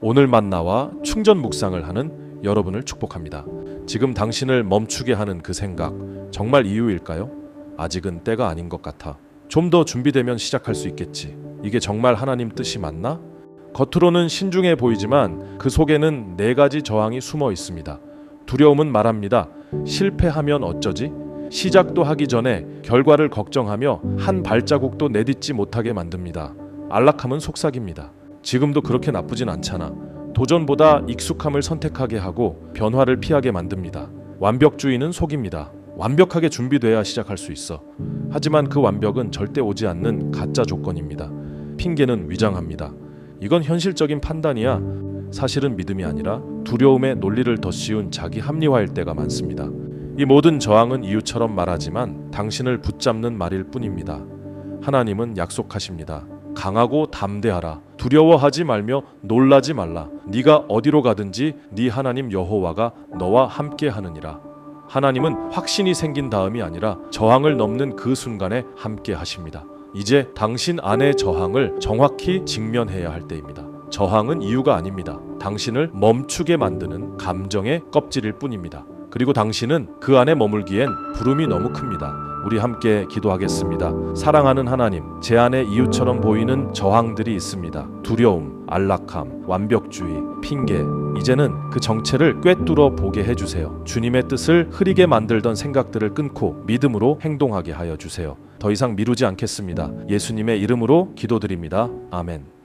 오늘 만나와 충전 묵상을 하는 여러분을 축복합니다. 지금 당신을 멈추게 하는 그 생각 정말 이유일까요? 아직은 때가 아닌 것 같아. 좀 더 준비되면 시작할 수 있겠지. 이게 정말 하나님 뜻이 맞나? 겉으로는 신중해 보이지만 그 속에는 네 가지 저항이 숨어 있습니다. 두려움은 말합니다. 실패하면 어쩌지? 시작도 하기 전에 결과를 걱정하며 한 발자국도 내딛지 못하게 만듭니다. 안락함은 속삭입니다. 지금도 그렇게 나쁘진 않잖아. 도전보다 익숙함을 선택하게 하고 변화를 피하게 만듭니다. 완벽주의는 속입니다. 완벽하게 준비돼야 시작할 수 있어. 하지만 그 완벽은 절대 오지 않는 가짜 조건입니다. 핑계는 위장합니다. 이건 현실적인 판단이야. 사실은 믿음이 아니라 두려움의 논리를 더 씌운 자기 합리화일 때가 많습니다. 이 모든 저항은 이유처럼 말하지만 당신을 붙잡는 말일 뿐입니다. 하나님은 약속하십니다. 강하고 담대하라. 두려워하지 말며 놀라지 말라. 네가 어디로 가든지 네 하나님 여호와가 너와 함께 하느니라. 하나님은 확신이 생긴 다음이 아니라 저항을 넘는 그 순간에 함께 하십니다. 이제 당신 안의 저항을 정확히 직면해야 할 때입니다. 저항은 이유가 아닙니다. 당신을 멈추게 만드는 감정의 껍질일 뿐입니다. 그리고 당신은 그 안에 머물기엔 부름이 너무 큽니다. 우리 함께 기도하겠습니다. 사랑하는 하나님, 제 안에 이유처럼 보이는 저항들이 있습니다. 두려움, 안락함, 완벽주의, 핑계. 이제는 그 정체를 꿰뚫어 보게 해주세요. 주님의 뜻을 흐리게 만들던 생각들을 끊고 믿음으로 행동하게 하여 주세요. 더 이상 미루지 않겠습니다. 예수님의 이름으로 기도드립니다. 아멘.